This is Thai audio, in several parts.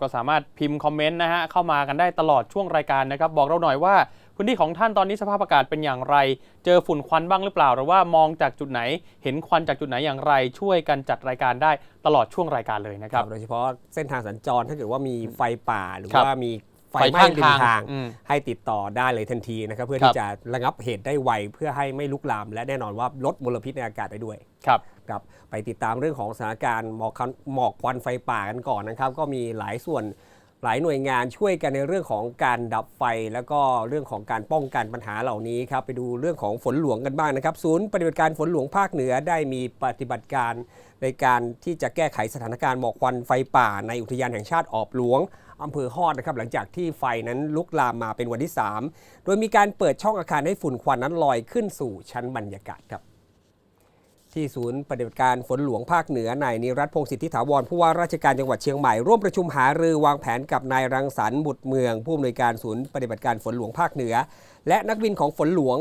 ก็สามารถพิมพ์คอมเมนต์นะฮะเข้ามากันได้ตลอดช่วงรายการนะครับ บอกเราหน่อยว่าพื้นที่ของท่านตอนนี้สภาพอากาศเป็นอย่างไร เจอฝุ่นควันบ้างหรือเปล่า หรือว่ามองจากจุดไหน เห็นควันจากจุดไหนอย่างไร ช่วยกันจัดรายการได้ตลอดช่วงรายการเลยนะครับ โดยเฉพาะเส้นทางสัญจรถ้าเกิดว่ามีไฟป่าหรือรว่ามี ไฟไฟไหม้ข้างริมทางทางอืมให้ติดต่อได้เลยทันทีนะครับเพื่อครับที่จะระงับเหตุได้ไวเพื่อให้ไม่ลุกลาม และแน่นอนว่าลดมลพิษในอากาศได้ด้วยครับครับไปติดตามเรื่องของสถานการณ์หมอกควันหมอกควันไฟป่ากันก่อนนะครับ ก็มีหลายส่วน หลายหน่วยงานช่วยกันในเรื่องของการดับไฟ แล้วก็เรื่องของการป้องกันปัญหาเหล่านี้ครับไปดูเรื่องของฝนหลวงกันบ้างนะครับ ศูนย์ปฏิบัติการฝนหลวงภาคเหนือได้มีปฏิบัติการในการที่จะแก้ไขสถานการณ์หมอกควันไฟป่าในอุทยานแห่งชาติออบหลวงอำเภอฮอดนะครับหลังจากที่ไฟนั้นลุกลามมาเป็นวันที่ 3 โดยมีการเปิดช่องอาคารให้ฝุ่นควันนั้นลอยขึ้นสู่ชั้นบรรยากาศครับ ที่ศูนย์ปฏิบัติการฝนหลวงภาคเหนือนายนิรัตพงศิทธิถาวรผู้ว่าราชการจังหวัดเชียงใหม่ร่วมประชุมหารือวางแผนกับนายรังสรรค์บุตรเมือง ผู้อำนวยการศูนย์ปฏิบัติการฝนหลวงภาคเหนือ และนักบินของฝนหลวง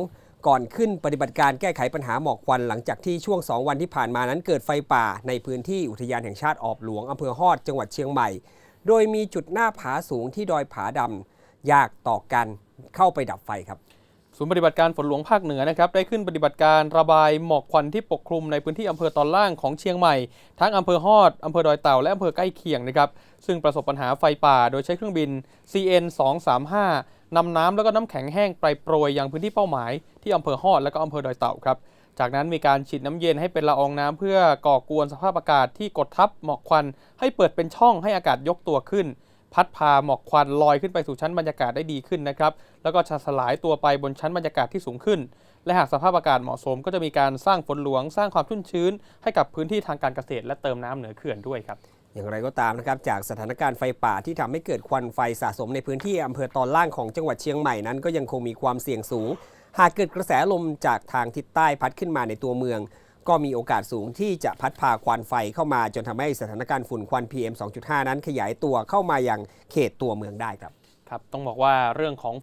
ก่อนขึ้นปฏิบัติการแก้ไขปัญหาหมอกควันหลังจากที่ช่วง 2 วันที่ผ่านมานั้นเกิดไฟป่า ในพื้นที่อุทยานแห่งชาติออบหลวงอำเภอฮอดจังหวัดเชียงใหม่ โดยมีจุดหน้าผาสูงที่ดอยผาดำยากต่อกันเข้าไปดับไฟครับ ศูนย์ปฏิบัติการฝนหลวงภาคเหนือนะครับได้ขึ้นปฏิบัติการระบายหมอกควันที่ปกคลุมในพื้นที่อำเภอตอนล่างของเชียงใหม่ ทั้งอำเภอฮอดอำเภอดอยเต่าและอำเภอใกล้เคียงนะครับซึ่งประสบปัญหาไฟป่าโดยใช้เครื่องบิน CN 235นำน้ำแล้วก็น้ำแข็งแห้งไปโปรยยังพื้นที่เป้าหมายที่อำเภอฮอดและก็อำเภอดอยเต่าครับจากนั้นมีการฉีดน้ำเย็นให้เป็นละอองน้ำเพื่อก่อกวนสภาพอากาศที่กดทับหมอกควัน ให้เปิดเป็นช่องให้อากาศยกตัวขึ้น พัดพาหมอกควันลอยขึ้นไปสู่ชั้นบรรยากาศได้ดีขึ้นนะครับ แล้วก็จะสลายตัวไปบนชั้นบรรยากาศที่สูงขึ้น และหากสภาพอากาศเหมาะสม ก็จะมีการสร้างฝนหลวง สร้างความชุ่มชื้น ให้กับพื้นที่ทางการเกษตร และเติมน้ำเหนือเขื่อนด้วยครับ อย่างไรก็ตามนะครับ จากสถานการณ์ไฟป่าที่ทำให้เกิดควันไฟสะสมในพื้นที่อำเภอตอนล่างของจังหวัดเชียงใหม่นั้น ก็ยังคงมีความเสี่ยงสูง หากเกิดกระแสลมจากทางทิศใต้พัดขึ้นมาในตัวเมือง ก็มีโอกาสสูงที่จะพัดพาควันไฟเข้ามาจนทำให้สถานการณ์ฝุ่นควัน PM 2.5 นั้นขยายตัวเข้ามาอย่างเขตตัวเมืองได้ครับครับ ต้องบอกว่าเรื่องของ